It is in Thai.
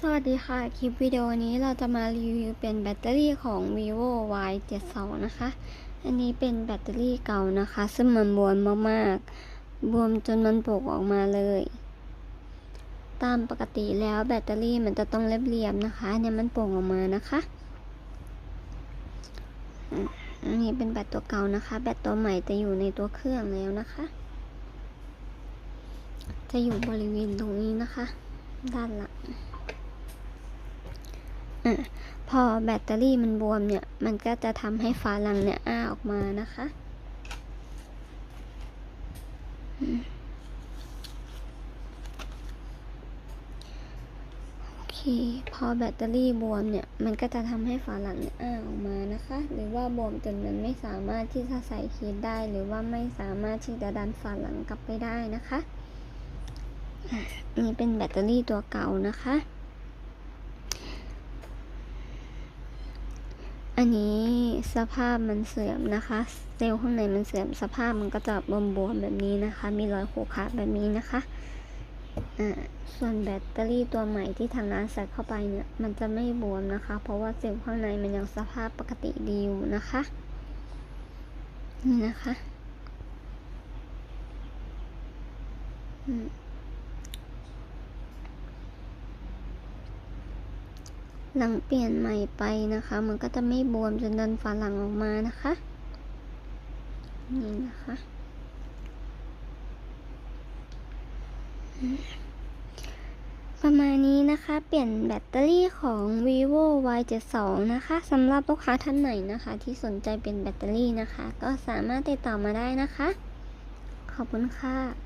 สวัสดีค่ะ คลิปวิดีโอนี้เราจะมารีวิวเป็นแบตเตอรี่ของ vivo y 7 2นะคะ อันนี้เป็นแบตเตอรี่เก่านะคะ ซึ่งมันบวมมากๆ บวมจนมันโปกออกมาเลย ตามปกติแล้วแบตเตอรี่มันจะต้องเรียบๆนะคะอันเนี่ยมันโป่งออกมานะคะอันนี้เป็นแบตตัวเก่านะคะ แบตตัวใหม่จะอยู่ในตัวเครื่องแล้วนะคะ จะอยู่บริเวณตรงนี้นะคะ ด้านหลัง อพอแบตเตอรี่มันบวมเนี่ย มันก็จะทำให้ฝาหลังเนี่ยอ้าออกมานะคะ โอเค พอแบตเตอรี่บวมเนี่ย มันก็จะทำให้ฝาหลังเนี่ยอ้าออกมานะคะ หรือว่าบวมจนมันไม่สามารถที่จะใส่เคสได้ หรือว่าไม่สามารถที่จะดันฝาหลังกลับไปได้นะคะอะนี่เป็นแบตเตอรี่ตัวเก่านะคะ อันนี้สภาพมันเสื่อมนะคะ เซลล์ข้างในมันเสื่อมสภาพมันก็จะบวมๆแบบนี้นะคะ มีรอยขูดขาดแบบนี้นะคะอ่าส่วนแบตเตอรี่ตัวใหม่ที่ทางร้านใส่เข้าไปเนี่ยมันจะไม่บวมนะคะ เพราะว่าเซลล์ข้างในมันยังสภาพปกติดีอยู่นะคะนี่นะคะ อืม หลังเปลี่ยนใหม่ไปนะคะ มันก็จะไม่บวมจนดันฝาหลังออกมานะคะ นี่นะคะ ประมาณนี้นะคะ เปลี่ยนแบตเตอรี่ของ vivo y 7 2 นะคะสำหรับลูกค้าท่านไหนนะคะ ที่สนใจเป็นแบตเตอรี่นะคะ ก็สามารถติดต่อมาได้นะคะ ขอบคุณค่ะ